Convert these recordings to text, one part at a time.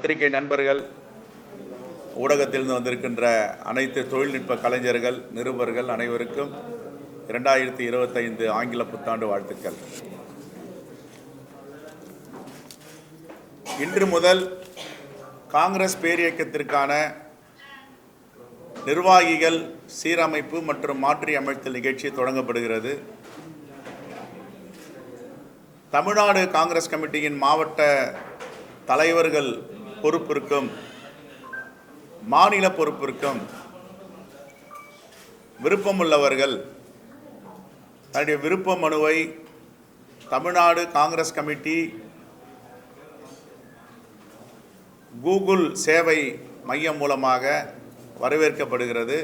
பத்திரிகை நண்பர்கள் ஊடகத்திலிருந்து வந்திருக்கின்ற அனைத்து தொழில்நுட்ப கலைஞர்கள் நிருபர்கள் அனைவருக்கும் இரண்டாயிரத்தி இருபத்தைந்து ஆங்கில புத்தாண்டு வாழ்த்துக்கள். இன்று முதல் காங்கிரஸ் பேரியக்கத்திற்கான நிர்வாகிகள் சீரமைப்பு மற்றும் மாற்றி அமைத்தல் நிகழ்ச்சி தொடங்கப்படுகிறது. தமிழ்நாடு காங்கிரஸ் கமிட்டியின் மாவட்ட தலைவர்கள் பொறுப்பிற்கும் மாநில பொறுப்பிற்கும் விருப்பமுள்ளவர்கள் தன்னுடைய விருப்ப மனுவை தமிழ்நாடு காங்கிரஸ் கமிட்டி கூகுள் சேவை மையம் மூலமாக வரவேற்கப்படுகிறது.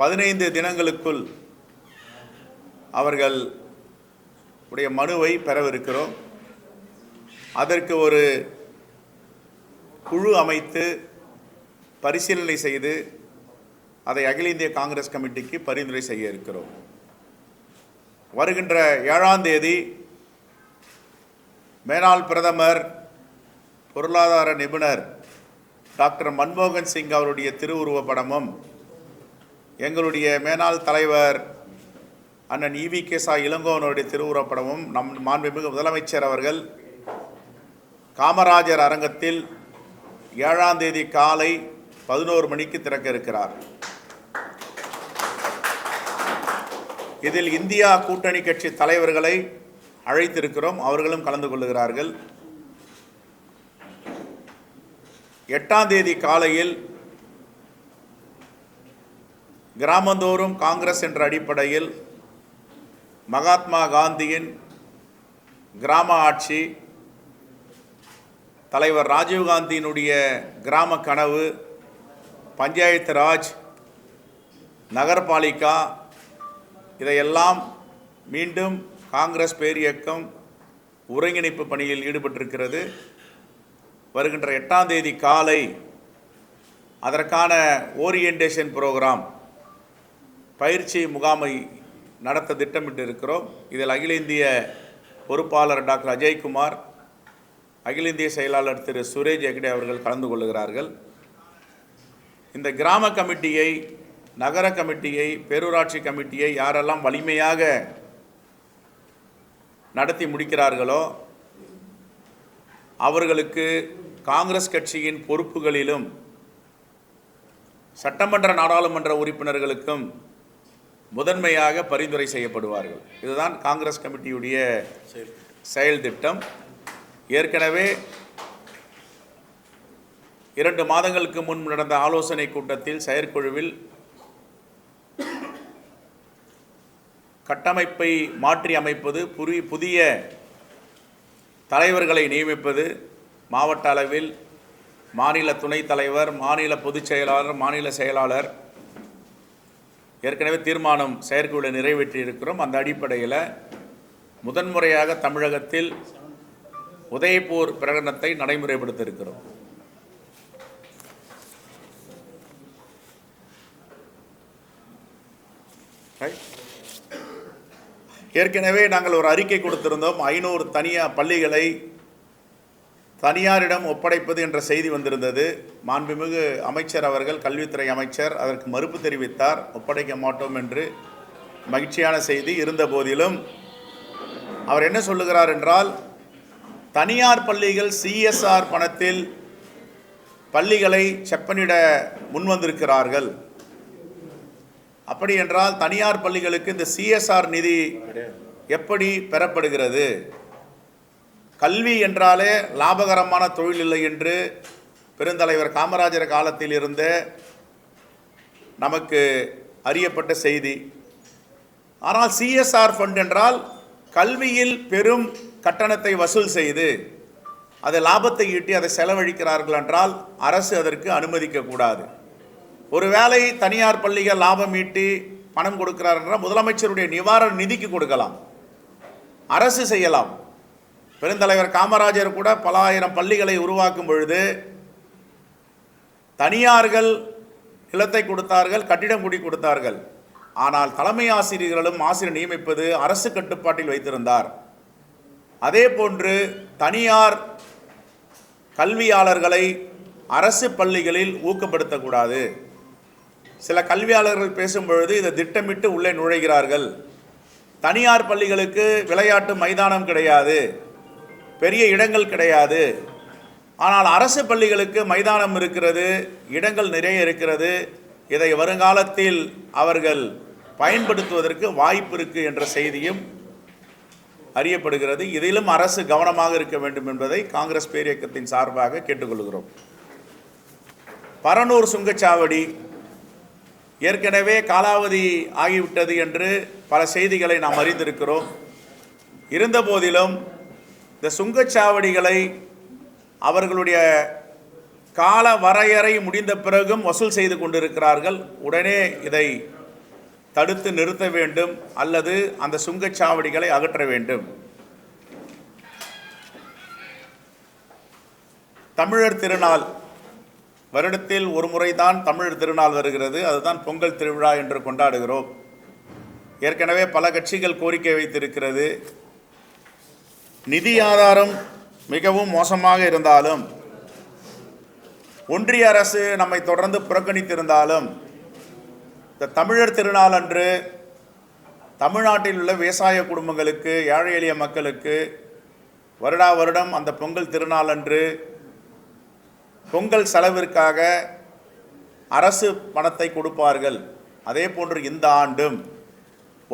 பதினைந்து தினங்களுக்குள் அவர்கள் உடைய மனுவை பெறவிருக்கிறோம். அதற்கு ஒரு குழு அமைத்து பரிசீலனை செய்து அதை அகில இந்திய காங்கிரஸ் கமிட்டிக்கு பரிந்துரை செய்ய இருக்கிறோம். வருகின்ற ஏழாம் தேதி மேலாள் பிரதமர் பொருளாதார நிபுணர் டாக்டர் மன்மோகன் சிங் அவருடைய திருவுருவப் படமும் எங்களுடைய மேனாள் தலைவர் அண்ணன் இவி கே சா இளங்கோவனுடைய திருவுருவப் படமும் நம் மாண்புமிகு முதலமைச்சர் அவர்கள் காமராஜர் அரங்கத்தில் ஏழாம் தேதி காலை பதினோரு மணிக்கு திறக்க இருக்கிறார். இதில் இந்தியா கூட்டணி கட்சி தலைவர்களை அழைத்திருக்கிறோம். அவர்களும் கலந்து கொள்ளுகிறார்கள் எட்டாம் தேதி காலையில் கிராமந்தோறும் காங்கிரஸ் என்ற அடிப்படையில் மகாத்மா காந்தியின் கிராம ஆட்சி தலைவர் ராஜீவ்காந்தியினுடைய கிராம கனவு பஞ்சாயத்து ராஜ் நகரபாலிகா இதையெல்லாம் மீண்டும் காங்கிரஸ் பேரியக்கம் ஒருங்கிணைப்பு பணியில் ஈடுபட்டிருக்கிறது. வருகின்ற எட்டாம் தேதி காலை அதற்கான ஓரியன்டேஷன் ப்ரோக்ராம் பயிற்சி முகாமை நடத்த திட்டமிட்டு இருக்கிறோம் இதில் அகில இந்திய பொறுப்பாளர் டாக்டர் அஜய்குமார் அகில இந்திய செயலாளர் திரு சுரேஷ் ஹெக்டே அவர்கள் கலந்து கொள்கிறார்கள் இந்த கிராம கமிட்டியை நகர கமிட்டியை பேரூராட்சி கமிட்டியை யாரெல்லாம் வலிமையாக நடத்தி முடிக்கிறார்களோ அவர்களுக்கு காங்கிரஸ் கட்சியின் பொறுப்புகளிலும் சட்டமன்ற நாடாளுமன்ற உறுப்பினர்களுக்கும் முதன்மையாக பரிந்துரை செய்யப்படுவார்கள். இதுதான் காங்கிரஸ் கமிட்டியுடைய செயல் திட்டம். ஏற்கனவே இரண்டு மாதங்களுக்கு முன் நடந்த ஆலோசனை கூட்டத்தில் செயற்குழுவில் கட்டமைப்பை மாற்றி அமைப்பது புரி புதிய தலைவர்களை நியமிப்பது மாவட்ட அளவில் மாநில துணைத் தலைவர் மாநில பொதுச் செயலாளர் மாநில செயலாளர் ஏற்கனவே தீர்மானம் செயற்குழுவில் நிறைவேற்றியிருக்கிறோம். அந்த அடிப்படையில் முதன்முறையாக தமிழகத்தில் உதயபூர் பிரகடனத்தை நடைமுறைப்படுத்த இருக்கிறோம் ஏற்கனவே நாங்கள் ஒரு அறிக்கை கொடுத்திருந்தோம். ஐநூறு தனியார் பள்ளிகளை தனியாரிடம் ஒப்படைப்பது என்ற செய்தி வந்திருந்தது. மாண்புமிகு அமைச்சர் அவர்கள் கல்வித்துறை அமைச்சர் அதற்கு மறுப்பு தெரிவித்தார். ஒப்படைக்க மாட்டோம் என்று மகிழ்ச்சியான செய்தி இருந்த போதிலும் அவர் என்ன சொல்லுகிறார் என்றால் தனியார் பள்ளிகள் சிஎஸ்ஆர் பணத்தில் பள்ளிகளை செப்பனிட முன்வந்திருக்கிறார்கள். அப்படி என்றால் தனியார் பள்ளிகளுக்கு இந்த சிஎஸ்ஆர் நிதி எப்படி பெறப்படுகிறது? கல்வி என்றாலே லாபகரமான தொழில் இல்லை என்று பெருந்தலைவர் காமராஜர் காலத்தில் இருந்த நமக்கு அறியப்பட்ட செய்தி. ஆனால் சிஎஸ்ஆர் ஃபண்ட் என்றால் கல்வியில் பெரும் கட்டணத்தை வசூல் செய்து அதை லாபத்தை ஈட்டி அதை செலவழிக்கிறார்கள் என்றால் அரசு அதற்கு அனுமதிக்கக்கூடாது ஒருவேளை தனியார் பள்ளிகள் லாபம் ஈட்டி பணம் கொடுக்கிறார் என்றால் முதலமைச்சருடைய நிவாரண நிதிக்கு கொடுக்கலாம். அரசு செய்யலாம். பெருந்தலைவர் காமராஜர் கூட பல ஆயிரம் பள்ளிகளை உருவாக்கும் பொழுது தனியார்கள் நிலத்தை கொடுத்தார்கள் கட்டிடம் குடி கொடுத்தார்கள். ஆனால் தலைமை ஆசிரியர்களும் ஆசிரியர் நியமிப்பது அரசு கட்டுப்பாட்டில் வைத்திருந்தார். அதே போன்று தனியார் கல்வியாளர்களை அரசு பள்ளிகளில் ஊக்கப்படுத்தக்கூடாது. சில கல்வியாளர்கள் பேசும்பொழுது இதை திட்டமிட்டு உள்ளே நுழைகிறார்கள். தனியார் பள்ளிகளுக்கு விளையாட்டு மைதானம் கிடையாது. பெரிய இடங்கள் கிடையாது. ஆனால் அரசு பள்ளிகளுக்கு மைதானம் இருக்கிறது இடங்கள் நிறைய இருக்கிறது. இதை வருங்காலத்தில் அவர்கள் பயன்படுத்துவதற்கு வாய்ப்பு இருக்குது என்ற செய்தியும் அறியப்படுகிறது. இதிலும் அரசு கவனமாக இருக்க வேண்டும் என்பதை காங்கிரஸ் பேரியக்கத்தின் சார்பாக கேட்டுக்கொள்கிறோம். பரனூர் சுங்கச்சாவடி ஏற்கனவே காலாவதி ஆகிவிட்டது என்று பல செய்திகளை நாம் அறிந்திருக்கிறோம். இருந்தபோதிலும் இந்த சுங்கச்சாவடிகளை அவர்களுடைய கால வரையறை முடிந்த பிறகும் வசூல் செய்து கொண்டிருக்கிறார்கள். உடனே இதை தடுத்து நிறுத்த வேண்டும் அல்லது அந்த சுங்கச்சாவடிகளை அகற்ற வேண்டும். தமிழர் திருநாள் வருடத்தில் ஒரு முறைதான் தமிழர் திருநாள் வருகிறது. அதுதான் பொங்கல் திருவிழா என்று கொண்டாடுகிறோம். ஏற்கனவே பல கட்சிகள் கோரிக்கை வைத்திருக்கிறது. நிதி ஆதாரம் மிகவும் மோசமாக இருந்தாலும் ஒன்றிய அரசு நம்மை தொடர்ந்து புறக்கணித்திருந்தாலும் இந்த தமிழர் திருநாள் அன்று தமிழ்நாட்டில் உள்ள விவசாய குடும்பங்களுக்கு ஏழை எளிய மக்களுக்கு வருடா வருடம் அந்த பொங்கல் திருநாள் அன்று பொங்கல் செலவிற்காக அரசு பணத்தை கொடுப்பார்கள். அதே போன்று இந்த ஆண்டும்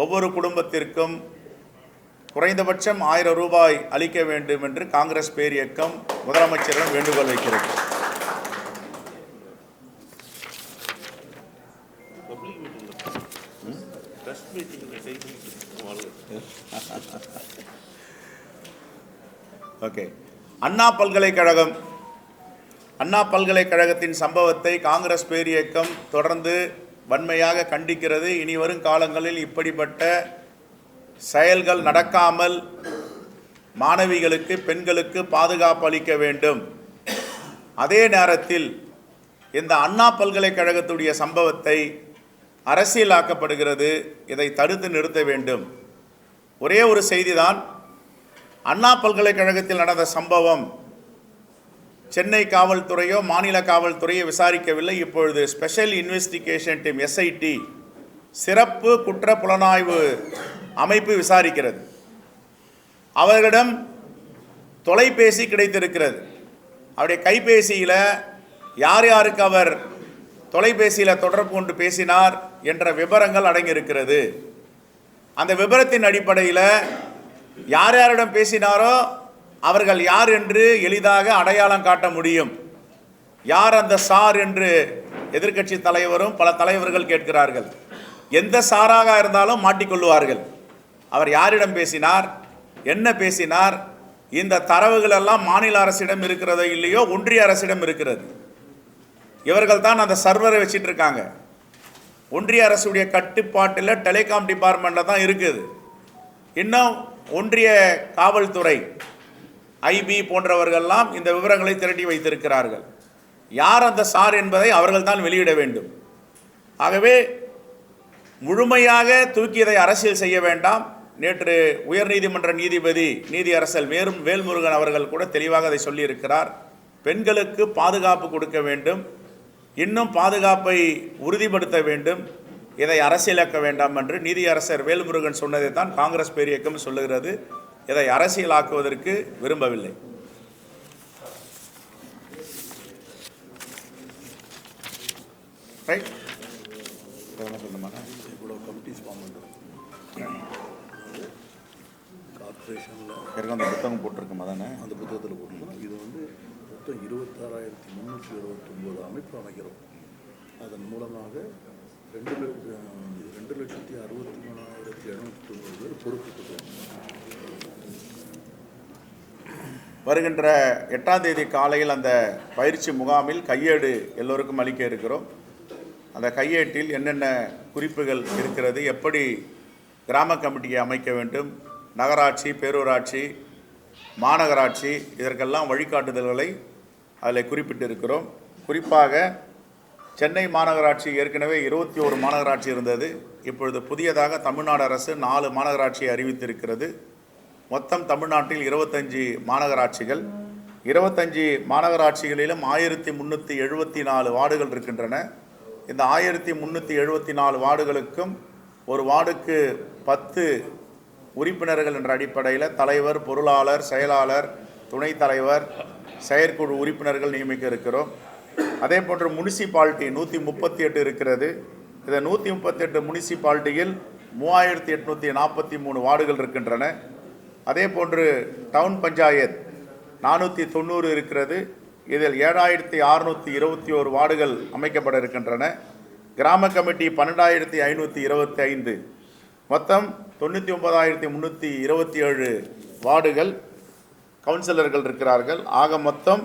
ஒவ்வொரு குடும்பத்திற்கும் குறைந்தபட்சம் ஆயிரம் ரூபாய் அளிக்க வேண்டும் என்று காங்கிரஸ் பேரியக்கம் முதலமைச்சரிடம் வேண்டுகோள் வைக்கிறது. ஓகே அண்ணா பல்கலைக்கழகம். அண்ணா பல்கலைக்கழகத்தின் சம்பவத்தை காங்கிரஸ் பேரியக்கம் தொடர்ந்து வன்மையாக கண்டிக்கிறது. இனி வரும் காலங்களில் இப்படிப்பட்ட செயல்கள் நடக்காமல் மாணவிகளுக்கு பெண்களுக்கு பாதுகாப்பு அளிக்க வேண்டும். அதே நேரத்தில் இந்த அண்ணா பல்கலைக்கழகத்துடைய சம்பவத்தை அரசியலாக்கப்படுகிறது இதை தடுத்து நிறுத்த வேண்டும். ஒரே ஒரு செய்திதான் அண்ணா பல்கலைக்கழகத்தில் நடந்த சம்பவம். சென்னை காவல்துறையோ மாநில காவல்துறையோ விசாரிக்கவில்லை. இப்பொழுது ஸ்பெஷல் இன்வெஸ்டிகேஷன் டீம் எஸ்ஐடி சிறப்பு குற்ற புலனாய்வு அமைப்பு விசாரிக்கிறது. அவர்களிடம் தொலைபேசி கிடைத்திருக்கிறது. அவருடைய கைபேசியில் யார் யாருக்கு அவர் தொலைபேசியில் தொடர்பு கொண்டு பேசினார்? என்ற விபரங்கள் அடங்கியிருக்கிறது. அந்த விபரத்தின் அடிப்படையில் யார் யாரிடம் பேசினாரோ அவர்கள் யார் என்று எளிதாக அடையாளம் காட்ட முடியும். யார் அந்த சார் என்று எதிர்க்கட்சி தலைவரும் பல தலைவர்கள் கேட்கிறார்கள். எந்த சாராக இருந்தாலும் மாட்டிக்கொள்வார்கள். அவர் யாரிடம் பேசினார்? என்ன பேசினார்? இந்த தரவுகள் எல்லாம் மாநில அரசிடம் இருக்கிறதோ இல்லையோ ஒன்றிய அரசிடம் இருக்கிறது. இவர்கள் தான் அந்த சர்வரை வச்சிட்டு இருக்காங்க. ஒன்றிய அரசுடைய கட்டுப்பாட்டில் டெலிகாம் டிபார்ட்மெண்ட்டில் தான் இருக்குது. இன்னும் ஒன்றிய காவல்துறை ஐபி போன்றவர்கள்லாம் இந்த விவரங்களை திரட்டி வைத்திருக்கிறார்கள். யார் அந்த சார் என்பதை அவர்கள் தான் வெளியிட வேண்டும். ஆகவே முழுமையாக தூக்கியதை அரசியல் செய்ய வேண்டாம். நேற்று உயர்நீதிமன்ற நீதிபதி நீதியரசல் வேறும் வேல்முருகன் அவர்கள் கூட தெளிவாக அதை சொல்லியிருக்கிறார். பெண்களுக்கு பாதுகாப்பு கொடுக்க வேண்டும். இன்னும் பாதுகாப்பை உறுதிப்படுத்த வேண்டும். இதை அரசியலாக்க வேண்டாம் என்று நீதியரசர் வேல்முருகன் சொன்னதை தான் காங்கிரஸ் பேரியக்கம் சொல்லுகிறது. இதை அரசியலாக்குவதற்கு விரும்பவில்லை. ரைட் என்ன சொல்லணுமாண்ணா இவ்வளோ கமிட்டிஸ் ஃபார்ம் பண்ணுறோம் கார்பரேஷனில் ஏற்கனவே அந்த புத்தகம் போட்டிருக்கோம் தானே அந்த புத்தகத்தில் போட்டிருக்கோம் வந்து மொத்தம் இருபத்தாறாயிரத்தி முந்நூற்றி இருபத்தொம்போது அமைப்பு அமைக்கிறோம் அதன் மூலமாக ரெண்டு லட்ச ரெண்டு லட்சத்தி அறுபத்தி மூணாயிரத்தி எழுநூற்றி தொண்ணூறு பேர் பொறுப்புக்கு வருகின்ற எட்டாம் தேதி காலையில் அந்த பயிற்சி முகாமில் கையேடு எல்லோருக்கும் அளிக்க இருக்கிறோம். அந்த கையேட்டில் என்னென்ன குறிப்புகள் இருக்கிறது எப்படி கிராம கமிட்டியை அமைக்க வேண்டும் நகராட்சி பேரூராட்சி மாநகராட்சி இதற்கெல்லாம் வழிகாட்டுதல்களை அதில் குறிப்பிட்டிருக்கிறோம். குறிப்பாக சென்னை மாநகராட்சி ஏற்கனவே இருபத்தி ஒரு மாநகராட்சி இருந்தது. இப்பொழுது புதியதாக தமிழ்நாடு அரசு நாலு மாநகராட்சியை அறிவித்திருக்கிறது. மொத்தம் தமிழ்நாட்டில் இருபத்தஞ்சி மாநகராட்சிகள். இருபத்தஞ்சி மாநகராட்சிகளிலும் ஆயிரத்தி முந்நூற்றி எழுபத்தி நாலு வார்டுகள் இருக்கின்றன. இந்த ஆயிரத்தி முந்நூற்றி எழுபத்தி நாலு வார்டுகளுக்கும் ஒரு வார்டுக்கு பத்து உறுப்பினர்கள் என்ற அடிப்படையில் தலைவர் பொருளாளர் செயலாளர் துணைத் தலைவர் செயற்குழு உறுப்பினர்கள் நியமிக்க இருக்கிறோம். அதே போன்று முனிசிபாலிட்டி நூற்றி முப்பத்தி எட்டு இருக்கிறது. இந்த நூற்றி முப்பத்தி எட்டு முனிசிபாலிட்டியில் மூவாயிரத்தி எட்நூற்றி நாற்பத்தி மூணு வார்டுகள் இருக்கின்றன. அதே போன்று டவுன் பஞ்சாயத் நானூற்றி தொண்ணூறு இருக்கிறது. இதில் ஏழாயிரத்தி அறுநூற்றி இருபத்தி ஒரு வார்டுகள் அமைக்கப்பட இருக்கின்றன. கிராம கமிட்டி பன்னெண்டாயிரத்தி ஐநூற்றி இருபத்தி ஐந்து. மொத்தம் தொண்ணூற்றி ஒன்பதாயிரத்தி முந்நூற்றி இருபத்தி ஏழு வார்டுகள் கவுன்சிலர்கள் இருக்கிறார்கள். ஆக மொத்தம்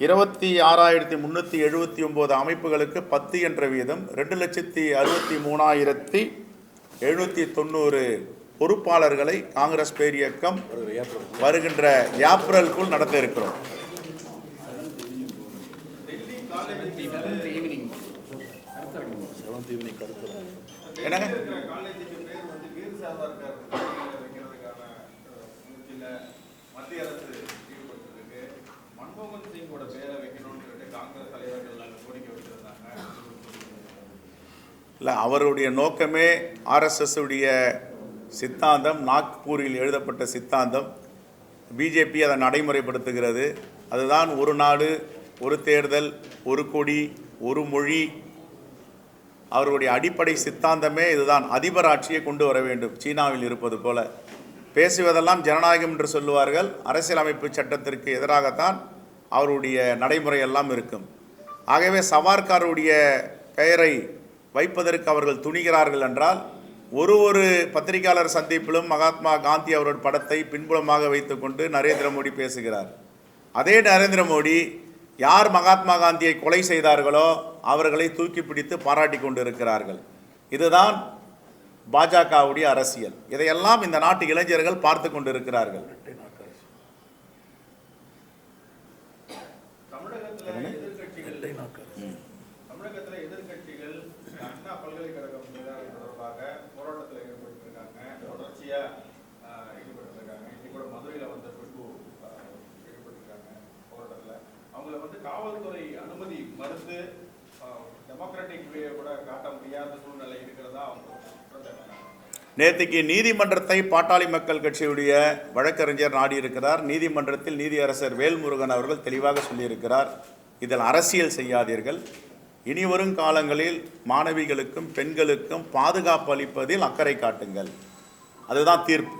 இருபத்தி ஆறாயிரத்தி முந்நூற்றி எழுபத்தி ஒம்பது அமைப்புகளுக்கு பத்து என்ற வீதம் ரெண்டு லட்சத்தி அறுபத்தி மூணாயிரத்தி எழுநூற்றி தொண்ணூறு பொறுப்பாளர்களை காங்கிரஸ் பேரியக்கம் வருகின்ற ஏப்ரலுக்குள் நடத்த இருக்கிறோம். என்னங்க காலேஜுக்கு பேர் வந்து வீர் சாவர்கர் வைக்கிறதுக்கான முயற்சியில் மத்திய அரசு ஈடுபட்டிருக்கு மன்மோகன் சிங்கோட பேரை வைக்கணும்னு சொல்லிட்டு காங்கிரஸ் தலைவர்கள் நாங்கள் கோரிக்கை வச்சிருந்தாங்க இல்லை அவருடைய நோக்கமே ஆர்எஸ்எஸ்ஸுடைய சித்தாந்தம் நாக்பூரில் எழுதப்பட்ட சித்தாந்தம். பிஜேபி அதை நடைமுறைப்படுத்துகிறது. அதுதான் ஒரு நாடு ஒரு தேர்தல் ஒரு கொடி ஒரு மொழி. அவருடைய அடிப்படை சித்தாந்தமே இதுதான். அதிபர் ஆட்சியை கொண்டு வர வேண்டும் சீனாவில் இருப்பது போல. பேசுவதெல்லாம் ஜனநாயகம் என்று சொல்லுவார்கள். அரசியலமைப்பு சட்டத்திற்கு எதிராகத்தான் அவருடைய நடைமுறையெல்லாம் இருக்கும். ஆகவே சவார்காருடைய பெயரை வைப்பதற்கு அவர்கள் துணிகிறார்கள் என்றால் ஒரு ஒரு பத்திரிகையாளர் சந்திப்பிலும் மகாத்மா காந்தி அவரோட படத்தை பின்புலமாக வைத்துக்கொண்டு நரேந்திர மோடி பேசுகிறார். அதே நரேந்திர மோடி யார் மகாத்மா காந்தியை கொலை செய்தார்களோ அவர்களை தூக்கி பிடித்து பாராட்டி கொண்டிருக்கிறார்கள். இதுதான் பாஜகவுடைய அரசியல். இதையெல்லாம் இந்த நாட்டு இளைஞர்கள் பார்த்து கொண்டிருக்கிறார்கள் தமிழகத்தில் எதிர்க்கட்சிகள் தமிழகத்தில் எதிர்க்கட்சிகள் அண்ணா பல்கலைக்கழகம் விவகாரம் தொடர்பாக போராட்டத்தில் ஈடுபட்டிருக்காங்க தொடர்ச்சியாக ஈடுபட்டிருக்காங்க இன்னைக்கு கூட மதுரையில் வந்து குஷ்பு ஆஹ், ஈடுபட்டிருக்காங்க போராட்டத்தில் அவங்கள வந்து காவல்துறை அனுமதி மறுத்து டெமோக்ராட்டிக் வே கூட காட்ட முடியாத சூழ்நிலை இருக்கிறதா அவங்க குற்றம் சாட்டினாங்க. நேற்றுக்கு நீதிமன்றத்தை பாட்டாளி மக்கள் கட்சியுடைய வழக்கறிஞர் நாடியிருக்கிறார். நீதிமன்றத்தில் நீதியரசர் வேல்முருகன் அவர்கள் தெளிவாக சொல்லியிருக்கிறார். இதில் அரசியல் செய்யாதீர்கள். இனி வரும் காலங்களில் மாணவிகளுக்கும் பெண்களுக்கும் பாதுகாப்பு அளிப்பதில் அக்கறை காட்டுங்கள். அதுதான் தீர்ப்பு.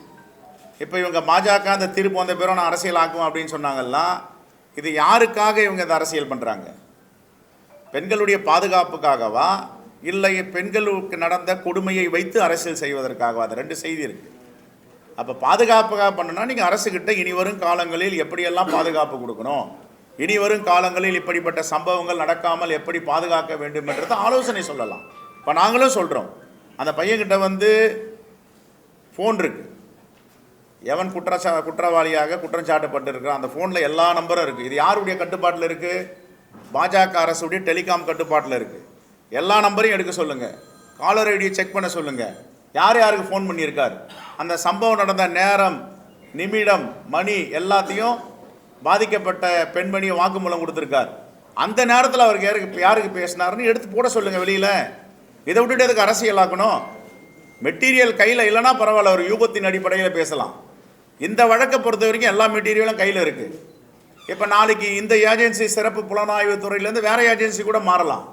இப்போ இவங்க பாஜக அந்த தீர்ப்பு வந்த பிறகு நான் அரசியல் ஆக்குவோம் அப்படின்னு சொன்னாங்கன்னா இது யாருக்காக இவங்க இந்த அரசியல் பண்ணுறாங்க பெண்களுடைய பாதுகாப்புக்காகவா? இல்லை பெண்களுக்கு நடந்த கொடுமையை வைத்து அரசியல் செய்வதற்காக. அது ரெண்டு செய்தி இருக்கு. அப்போ பாதுகாப்புக்காக பண்ணணும்னா நீங்கள் அரசுக்கிட்ட இனி வரும் காலங்களில் எப்படியெல்லாம் பாதுகாப்பு கொடுக்கணும்? இனி வரும் காலங்களில் இப்படிப்பட்ட சம்பவங்கள் நடக்காமல் எப்படி பாதுகாக்க வேண்டும் என்றதை ஆலோசனை சொல்லலாம். இப்போ நாங்களும் சொல்கிறோம் அந்த பையன்கிட்ட வந்து ஃபோன் இருக்கு. எவன் குற்றச்சா குற்றவாளியாக குற்றம் சாட்டப்பட்டிருக்கிறான் அந்த ஃபோனில் எல்லா நம்பரும் இருக்குது இது யாருடைய கட்டுப்பாட்டில் இருக்குது பாஜக அரசுடைய டெலிகாம் கட்டுப்பாட்டில் இருக்குது எல்லா நம்பரையும் எடுக்க சொல்லுங்கள் காலர் ஐடியை செக் பண்ண சொல்லுங்கள் யார் யாருக்கு ஃபோன் பண்ணியிருக்கார்? அந்த சம்பவம் நடந்த நேரம் நிமிடம் மணி எல்லாத்தையும் பாதிக்கப்பட்ட பெண்மணியை வாக்குமூலம் கொடுத்துருக்கார். அந்த நேரத்தில் அவருக்கு யாருக்கு யாருக்கு பேசினார்னு எடுத்து போட சொல்லுங்கள் வெளியில். இதை விட்டுட்டு எதுக்கு அரசியலாக்கணும் மெட்டீரியல் கையில் இல்லைன்னா பரவாயில்ல ஒரு யூகத்தின் அடிப்படையில் பேசலாம். இந்த வழக்கை பொறுத்த வரைக்கும் எல்லா மெட்டீரியலும் கையில் இருக்குது இப்போ நாளைக்கு இந்த ஏஜென்சி சிறப்பு புலனாய்வு துறையிலேருந்து வேறு ஏஜென்சி கூட மாறலாம்.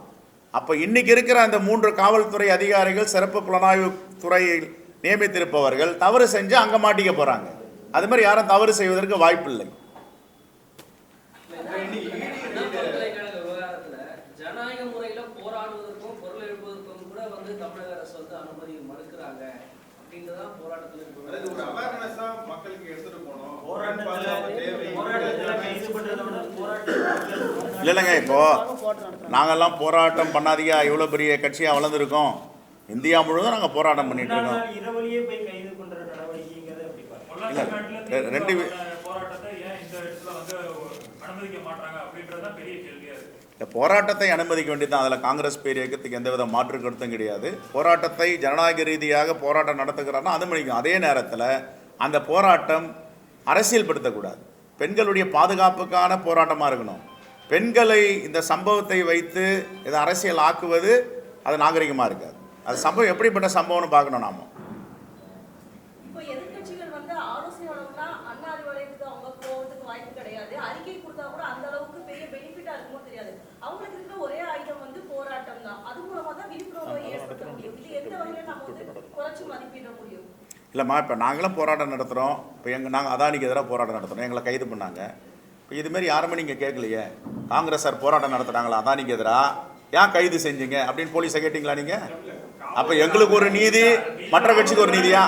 அப்போ இன்னைக்கு இருக்கிற அந்த மூன்று காவல்துறை அதிகாரிகள் சிறப்பு புலனாய்வு துறையில் நியமித்திருப்பவர்கள் தவறு செஞ்சு அங்கே மாட்டிக்க போகிறாங்க அது மாதிரி யாரும் தவறு செய்வதற்கு வாய்ப்பில்லை. இல்லைங்க இப்போ. நாங்கெல்லாம் போராட்டம் பண்ணாதீங்க. இவ்வளோ பெரிய கட்சியாக வளர்ந்துருக்கோம். இந்தியா முழுவதும் நாங்கள் போராட்டம் பண்ணிட்டு இருக்கோம். ரெண்டு இந்த போராட்டத்தை அனுமதிக்க வேண்டியது அதில் காங்கிரஸ் பேர் இயக்கத்துக்கு எந்தவித மாற்று கருத்தும் கிடையாது. போராட்டத்தை ஜனநாயக ரீதியாக போராட்டம் நடத்துகிறாருன்னா அனுமதிக்கும் அதே நேரத்தில் அந்த போராட்டம் அரசியல்படுத்தக்கூடாது. பெண்களுடைய பாதுகாப்புக்கான போராட்டமாக இருக்கணும். பெண்களை இந்த சம்பவத்தை வைத்து இதை அரசியல் ஆக்குவது அது நாகரிகமாக இருக்காது. அது சம்பவம் எப்படிப்பட்ட சம்பவம்னு பார்க்கணும் நாம. இப்போ எதிர்க்கட்சிகள் வந்து ஆலோசனையோடனா அண்ணா அறிவாலயத்துக்கு அவங்க போகிறதுக்கு வாய்ப்பு கிடையாது. அறிக்கை கொடுத்தா கூட அந்த அளவுக்கு பெரிய பெனிஃபிட்டா இருக்குமோ தெரியாது. அவங்களுக்கு இருக்கிற ஒரே ஆயுதம் வந்து போராட்டம் தான். அது மூலமா தான் விழிப்புணர்வை ஏற்படுத்த முடியும். இது எந்த வகையில நம்ம வந்து குறைச்சு மதிப்பிட முடியும்? இல்லைம்மா இப்போ நாங்களும் போராட்டம் நடத்துகிறோம் இப்போ எங்கள் நாங்கள் அதானிக்கு எதிராக போராட்டம் நடத்துகிறோம் எங்களை கைது பண்ணாங்க. இப்போ இதுமாரி யாருமே நீங்கள் கேட்கலையே? காங்கிரஸ் சார் போராட்டம் நடத்துகிறாங்களா அதானிக்கு எதிராக ஏன் கைது செஞ்சீங்க? அப்படின்னு போலீஸை கேட்டிங்களா நீங்கள் அப்போ எங்களுக்கு ஒரு நீதி மற்ற கட்சிக்கு ஒரு நீதியா?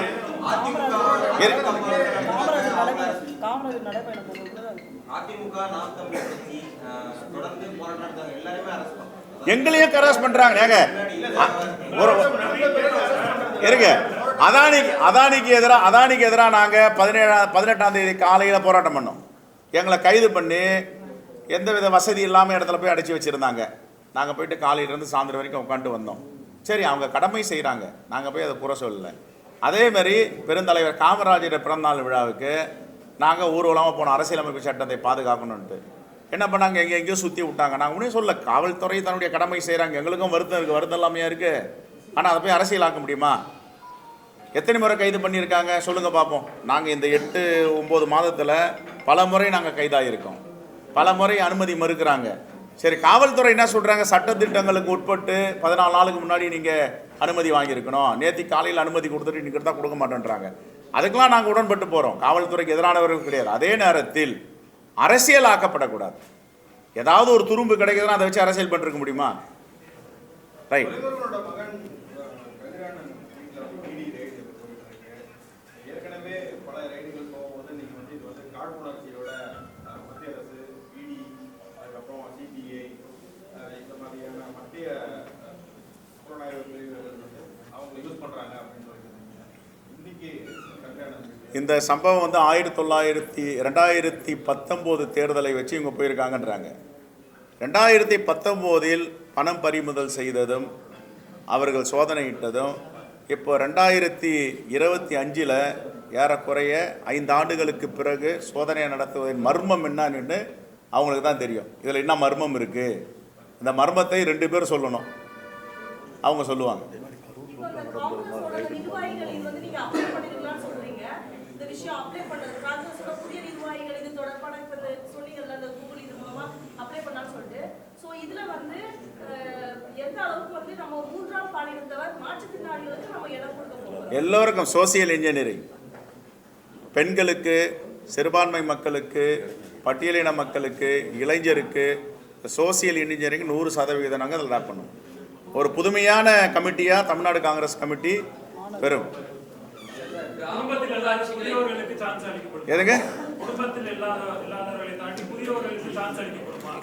எங்களையும் கராஸ் பண்ணுறாங்க ஏங்க இருங்க. அதானிக்கு அதானிக்கு எதிராக அதானிக்கு எதிராக நாங்கள் பதினேழாம் பதினெட்டாம் தேதி காலையில் போராட்டம் பண்ணோம். எங்களை கைது பண்ணி எந்தவித வசதி இல்லாமல் இடத்துல போய் அடைச்சி வச்சுருந்தாங்க. நாங்கள் போயிட்டு காலையிலேருந்து சாயந்தரம் வரைக்கும் உட்காந்து வந்தோம். சரி அவங்க கடமை செய்கிறாங்க நாங்கள் போய் அதை புற சொல்லலை. அதேமாரி பெருந்தலைவர் காமராஜர் பிறந்தநாள் விழாவுக்கு நாங்கள் ஊர்வலமாக போனோம் அரசியலமைப்பு சட்டத்தை பாதுகாக்கணுன்ட்டு என்ன பண்ணாங்க? எங்கே எங்கேயோ சுற்றி விட்டாங்க. நாங்கள் ஒன்றும் சொல்ல காவல்துறை தன்னுடைய கடமை செய்கிறாங்க எங்களுக்கும் வருத்தம் இருக்குது வருத்தம் இல்லாமையாக இருக்குது ஆனால் அதை போய் அரசியலாக்க முடியுமா? எத்தனை முறை கைது பண்ணியிருக்காங்க சொல்லுங்கள் பார்ப்போம். நாங்கள் இந்த எட்டு ஒம்பது மாதத்தில் பல முறை நாங்கள் கைதாகிருக்கோம் பல முறை அனுமதி மறுக்கிறாங்க. சரி காவல்துறை என்ன சொல்கிறாங்க சட்டத்திட்டங்களுக்கு உட்பட்டு பதினாலு நாளுக்கு முன்னாடி நீங்கள் அனுமதி வாங்கியிருக்கணும். நேற்று காலையில் அனுமதி கொடுத்துட்டு இன்றைக்கி தான் கொடுக்க மாட்டேன்றாங்க. அதுக்கெலாம் நாங்கள் உடன்பட்டு போகிறோம் காவல்துறைக்கு எதிரானவர்கள் கிடையாது. அதே நேரத்தில் அரசியல் ஆக்கப்படக்கூடாது. ஏதாவது ஒரு துரும்பு கிடைக்குதுன்னா அதை வச்சு அரசியல் பண்ணிருக்க முடியுமா? ரைட் இந்த சம்பவம் வந்து ஆயிரத்தி தொள்ளாயிரத்தி ரெண்டாயிரத்தி பத்தொம்போது தேர்தலை வச்சு இவங்க போயிருக்காங்கன்றாங்க. ரெண்டாயிரத்தி பத்தொம்போதில் பணம் பறிமுதல் செய்ததும் அவர்கள் சோதனையிட்டதும் இப்போ ரெண்டாயிரத்தி இருபத்தி அஞ்சில் ஏறக்குறைய ஐந்து ஆண்டுகளுக்கு பிறகு சோதனையை நடத்துவதன் மர்மம் என்னன்னு அவங்களுக்கு தான் தெரியும். இதில் என்ன மர்மம் இருக்குது இந்த மர்மத்தை ரெண்டு பேரும் சொல்லணும். அவங்க சொல்லுவாங்க இப்போ இந்த காங்கிரஸோட நிர்வாகிகள் இது வந்து நீங்க அப்ளை பண்ணிருக்கலாம்னு சொல்றீங்க இந்த விஷயம் அப்ளை பண்றது காங்கிரஸோட புதிய நிர்வாகிகள் இது தொடர்பான இப்ப இந்த சொன்னீங்கல்ல அந்த கூகுள் இது மூலமா அப்ளை பண்ணலாம்னு சொல்லிட்டு சோ இதுல வந்து அஹ், எந்த அளவுக்கு வந்து நம்ம மூன்றாம் பாலினத்தவர் மாற்றுத்திறனாளிகளுக்கு நம்ம இடம் கொடுக்க போகிறோம் எல்லோருக்கும் சோசியல் இன்ஜினியரிங். பெண்களுக்கு சிறுபான்மை மக்களுக்கு பட்டியலின மக்களுக்கு இளைஞருக்கு சோசியல் இன்ஜினியரிங் நூறு சதவிகிதம் நாங்கள் அதில் லேப் பண்ணுவோம். ஒரு புதுமையான கமிட்டியாக தமிழ்நாடு காங்கிரஸ் கமிட்டி பெறும். எதுங்க?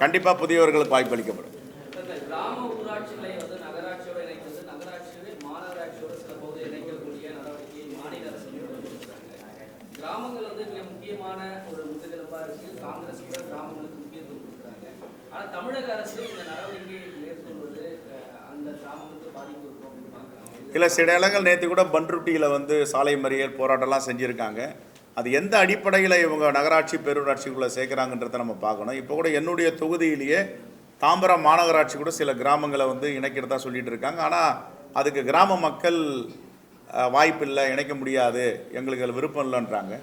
கண்டிப்பாக புதியவர்களுக்கு வாய்ப்பு அளிக்கப்படும் இந்த கிராம ஊராட்சிகளை வந்து நகராட்சியோட இணைக்கிறது நகராட்சியோட மாநகராட்சியோட சில போது இணைக்கக்கூடிய நடவடிக்கையை மாநில அரசு மேற்கொண்டிருக்கிறாங்க கிராமங்கள் வந்து மிக முக்கியமான ஒரு முதுகெலும்பா இருக்கு. காங்கிரஸ் கூட கிராமங்களுக்கு முக்கியத்துவம் கொடுக்குறாங்க. ஆனா தமிழக அரசு இந்த நடவடிக்கையை மேற்கொள்வது அந்த கிராமத்துக்கு பாதிப்பு இருக்கும் அப்படின்னு பார்க்குறாங்க. இல்லை சில இடங்கள் நேற்று கூட பன்ருட்டியில் வந்து சாலை மறியல் போராட்டம்லாம் செஞ்சுருக்காங்க. அது எந்த அடிப்படையில் இவங்க நகராட்சி பேரூராட்சிக்குள்ளே சேர்க்குறாங்கன்றத நம்ம பார்க்கணும். இப்போ கூட என்னுடைய தொகுதியிலேயே தாம்பரம் மாநகராட்சி கூட சில கிராமங்களை வந்து இணைக்கிறதா சொல்லிகிட்டு இருக்காங்க. ஆனால் அதுக்கு கிராம மக்கள் வாய்ப்பில்லை இணைக்க முடியாது எங்களுக்கு அதில் விருப்பம் இல்லைன்றாங்க.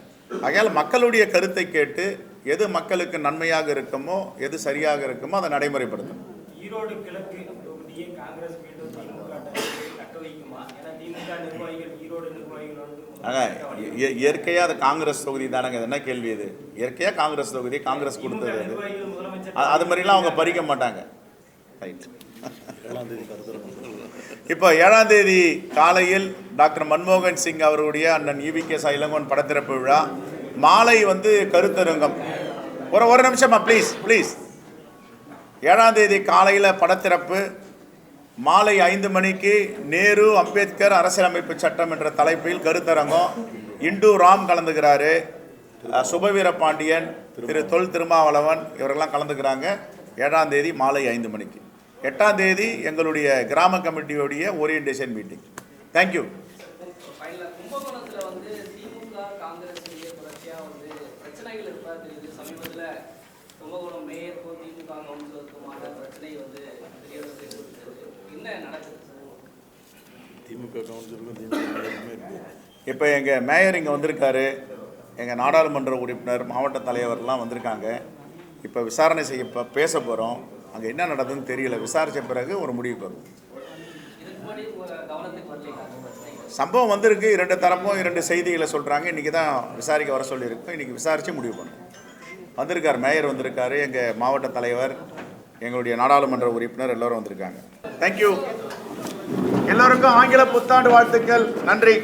ஆகையால் மக்களுடைய கருத்தை கேட்டு எது மக்களுக்கு நன்மையாக இருக்குமோ எது சரியாக இருக்குமோ அதை நடைமுறைப்படுத்தணும். ஈரோடு கிழக்கு தொகுதியை காங்கிரஸ் மீண்டும் இயற்கையாக அது காங்கிரஸ் தொகுதி தானங்க என்ன கேள்வி இது? இயற்கையாக காங்கிரஸ் தொகுதி காங்கிரஸ் கொடுத்தது அது. அது மாதிரிலாம் அவங்க பறிக்க மாட்டாங்க. ரைட் ஏழாம் தேதி கருத்தரங்கம் இப்போ ஏழாம் தேதி காலையில் டாக்டர் மன்மோகன் சிங் அவருடைய அண்ணன் இவி கே இளங்கோன் படத்திறப்பு விழா. மாலை வந்து கருத்தரங்கம். ஒரு ஒரு நிமிஷமா ப்ளீஸ் ப்ளீஸ் ஏழாம் தேதி காலையில் படத்திறப்பு. மாலை ஐந்து மணிக்கு நேரு அம்பேத்கர் அரசியலமைப்பு சட்டம் என்ற தலைப்பில் கருத்தரங்கம். இண்டு ராம் கலந்துக்கிறாரு சுபவீர பாண்டியன் திரு தொல் திருமாவளவன் இவரெல்லாம் கலந்துக்கிறாங்க. ஏழாம் தேதி மாலை ஐந்து மணிக்கு. எட்டாம் தேதி எங்களுடைய கிராம கமிட்டியோடைய orientation meeting. Thank you Kumbakonam mayor கோ திமுக கவுன்சிலருக்குமான பிரச்சனை வந்து என்ன நடக்குது? திமுக கவுன்சிலருக்கும் திமுக இப்போ எங்கள் மேயர் இங்கே வந்திருக்காரு. எங்கள் நாடாளுமன்ற உறுப்பினர் மாவட்ட தலைவர்லாம் வந்திருக்காங்க. இப்போ விசாரணை செய்ய இப்போ பேச போகிறோம் அங்கே என்ன நடக்குதுன்னு தெரியல. விசாரித்த பிறகு ஒரு முடிவு வரும். சம்பவம் வந்திருக்கு. இரண்டு தரப்பும் இரண்டு செய்திகளை சொல்கிறாங்க இன்றைக்கி தான் விசாரிக்க வர சொல்லியிருக்கோம். இன்றைக்கி விசாரித்து முடிவு பண்ணுறோம் வந்திருக்கார் மேயர் வந்திருக்காரு எங்கள் மாவட்ட தலைவர் எங்களுடைய நாடாளுமன்ற உறுப்பினர் எல்லோரும் வந்திருக்காங்க. தேங்க்யூ எல்லோருக்கும் ஆங்கில புத்தாண்டு வாழ்த்துக்கள். நன்றி.